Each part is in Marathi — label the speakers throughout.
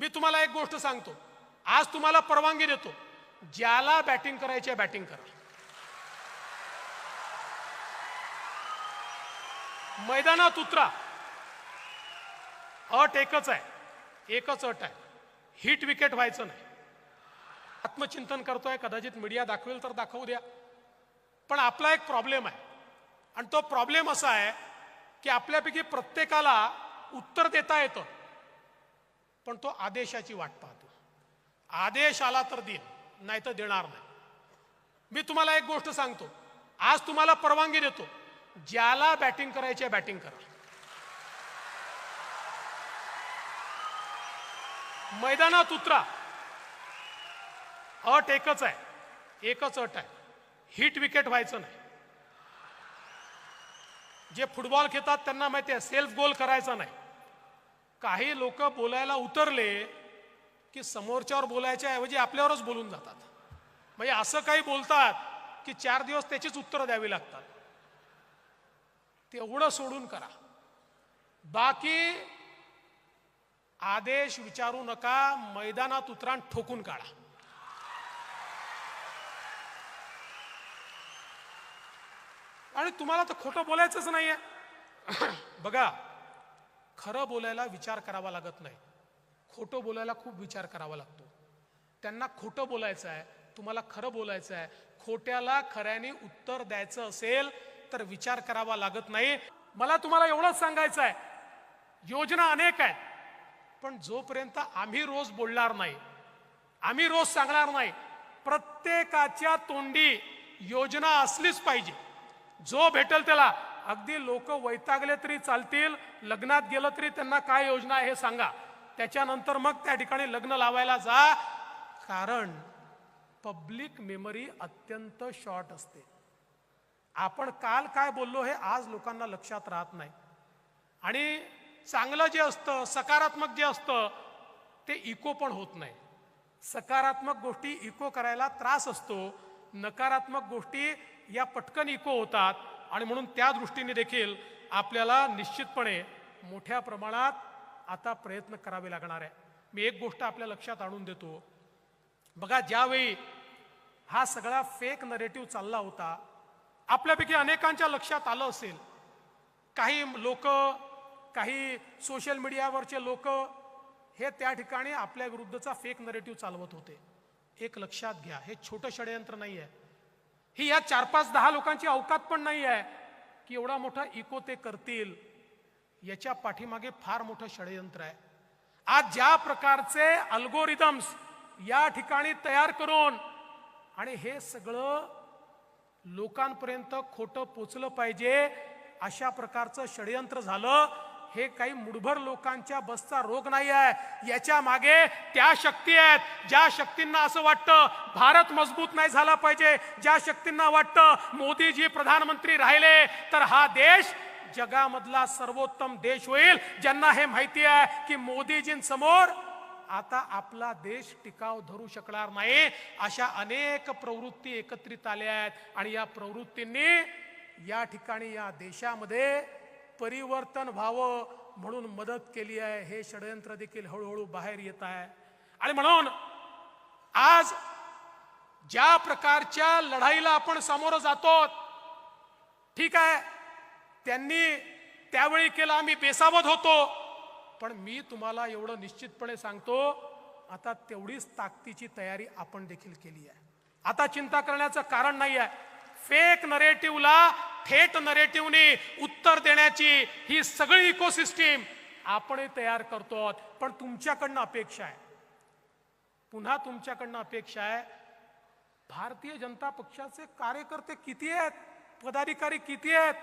Speaker 1: मी तुम्हाला एक गोष्ट सांगतो. आज तुम्हाला परवानगी देतो. ज्याला बॅटिंग करायची आहे बॅटिंग करा. मैदानात उतरा. अट एकच आहे. एकच अट आहे. हिट विकेट व्हायचं नाही. आत्मचिंतन करतोय कदाचित मीडिया दाखवेल तर दाखवू द्या. पण आपला एक प्रॉब्लेम आहे. आणि तो प्रॉब्लेम असा आहे की आपल्यापैकी प्रत्येकाला उत्तर देता येतं. पण तो आदेशाची वाट पाहतो. आदेश आला तर देईन नाही तर देणार नाही. मी तुम्हाला एक गोष्ट सांगतो. आज तुम्हाला परवानगी देतो. ज्याला बॅटिंग करायची आहे बॅटिंग करा. मैदानात उतरा. अट एकच आहे. एकच अट आहे. हिट विकेट व्हायचं नाही. जे फुटबॉल खेळतात त्यांना माहिती आहे सेल्फ गोल करायचा नाही. काही लोक बोलायला उतरले की समोरच्यावर बोलायच्या ऐवजी आपल्यावरच बोलून जातात. म्हणजे असं काही बोलतात की चार दिवस त्याचीच उत्तरं द्यावी लागतात. तेवढं सोडून करा. बाकी आदेश विचारू नका मैदानात उतरा ठोकून काढा. आणि तुम्हाला तर खोटं बोलायचंच नाहीये. बघा खरं बोलायला विचार करावा लागत नाही. खोटं बोलायला खूप विचार करावा लागतो. त्यांना खोटं बोलायचं आहे तुम्हाला खरं बोलायचं आहे खोट्याला खऱ्याने उत्तर द्यायचं असेल तर विचार करावा लागत नाही. मला तुम्हाला एवढंच सांगायचं आहे योजना अनेक आहेत पण जोपर्यंत आम्ही रोज बोलणार नाही आम्ही रोज सांगणार नाही प्रत्येकाच्या तोंडी योजना असलीच पाहिजे. जो भेटेल त्याला अगदी लोक वैतागले तरी चालतील लग्नात गेलं तरी त्यांना काय योजना आहे हे सांगा. त्याच्यानंतर मग त्या ठिकाणी लग्न लावायला जा. कारण पब्लिक मेमरी अत्यंत शॉर्ट असते. आपण काल काय बोललो हे आज लोकांना लक्षात राहत नाही. आणि चांगलं जे असतं सकारात्मक जे असतं ते इको पण होत नाही. सकारात्मक गोष्टी इको करायला त्रास असतो. नकारात्मक गोष्टी या पटकन इको होतात. आणि म्हणून त्या दृष्टीने देखील आपल्याला निश्चितपणे मोठ्या प्रमाणात आता प्रयत्न करावे लागणार आहे. मी एक गोष्ट आपल्या लक्षात आणून देतो. बघा ज्यावेळी हा सगळा फेक नरेटिव्ह चालला होता आपल्यापैकी अनेकांच्या लक्षात आलं असेल. काही लोक काही सोशल मीडियावरचे लोक हे त्या ठिकाणी आपल्या विरुद्धचा फेक नरेटिव्ह चालवत होते. एक लक्षात घ्या हे छोटं षडयंत्र नाही आहे ही या चार पाच दहा लोकांची अवकात पण नाही आहे की एवढा मोठा इको ते करतील. याच्या पाठीमागे फार मोठं षडयंत्र आहे. आज ज्या प्रकारचे अल्गोरिदम्स या ठिकाणी तयार करून आणि हे सगळं लोकांपर्यंत खोटं पोचलं पाहिजे अशा प्रकारचं षडयंत्र झालं हे काही मुठभर लोकांच्या बसचा रोग नाही आहे याच्या मागे त्या शक्ती आहेत. ज्या शक्तींना असं वाटतं भारत मजबूत नाही झाला पाहिजे ज्या शक्तींना वाटतं मोदीजी प्रधानमंत्री राहिले तर हा देश जगामधला सर्वोत्तम देश होईल. ज्यांना हे माहिती आहे की मोदीजींसमोर आता आपला देश टिकाव धरू शकणार नाही अशा अनेक प्रवृत्ती एकत्रित आल्या आहेत. आणि या प्रवृत्तींनी या ठिकाणी या देशामध्ये परिवर्तन व्हावं म्हणून मदत केली आहे. हे षडयंत्र देखील हळूहळू बाहेर येत आहे. आणि म्हणून आज ज्या प्रकारच्या लढाईला आपण सामोरं जातो ठीक आहे त्यांनी त्यावेळी केलं आम्ही बेसावध होतो. पण मी तुम्हाला एवढं निश्चितपणे सांगतो आता तेवढीच ताकदीची तयारी आपण देखील केली आहे. आता चिंता करण्याचं कारण नाही आहे फेक नरेटिव्हला थेट नरेटिव्हने उत्तर देण्याची ही सगळी इकोसिस्टीम आपणही तयार करतो पण तुमच्याकडनं अपेक्षा आहे. पुन्हा तुमच्याकडनं अपेक्षा आहे. भारतीय जनता पक्षाचे कार्यकर्ते किती आहेत? पदाधिकारी किती आहेत?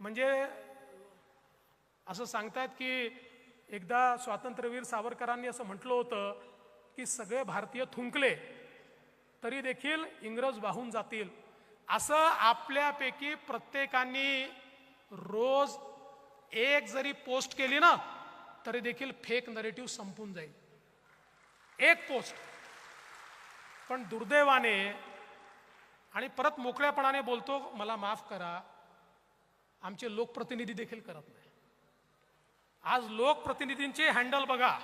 Speaker 1: म्हणजे असं सांगतायत की एकदा स्वातंत्र्यवीर सावरकरांनी असं म्हटलं होतं की सगळे भारतीय थुंकले तरी देखील इंग्रज वाहून जातील. असं आपल्यापैकी प्रत्येकाने रोज एक जरी पोस्ट केली ना तरी देखील फेक नरेटिव्ह संपून जाईल. एक पोस्ट. पण दुर्दैवाने आणि परत मोकळ्यापणाने बोलतो मला माफ करा. आमचे लोकप्रतिनिधी देखील करत नाही. आज लोकप्रतिनिधींचे हँडल बघा.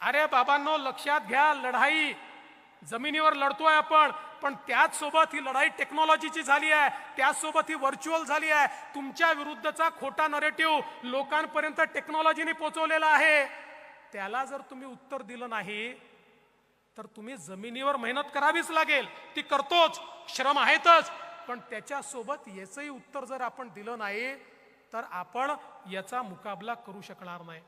Speaker 1: अरे बाबांनो लक्षात घ्या लढाई जमिनीवर लढतोय आपण. पण त्याचसोबत ही लढाई टेक्नॉलॉजीची झाली आहे. त्याचसोबत ही व्हर्च्युअल झाली आहे. तुमच्या विरुद्धचा खोटा नरेटिव्ह लोकांपर्यंत टेक्नॉलॉजीने पोचवलेला आहे. त्याला जर तुम्ही उत्तर दिलं नाही तर तुम्ही जमिनीवर मेहनत करावीच लागेल. ती करतोच श्रम आहेतच. पण त्याच्यासोबत याचंही उत्तर जर आपण दिलं नाही तर आपण याचा मुकाबला करू शकणार नाही.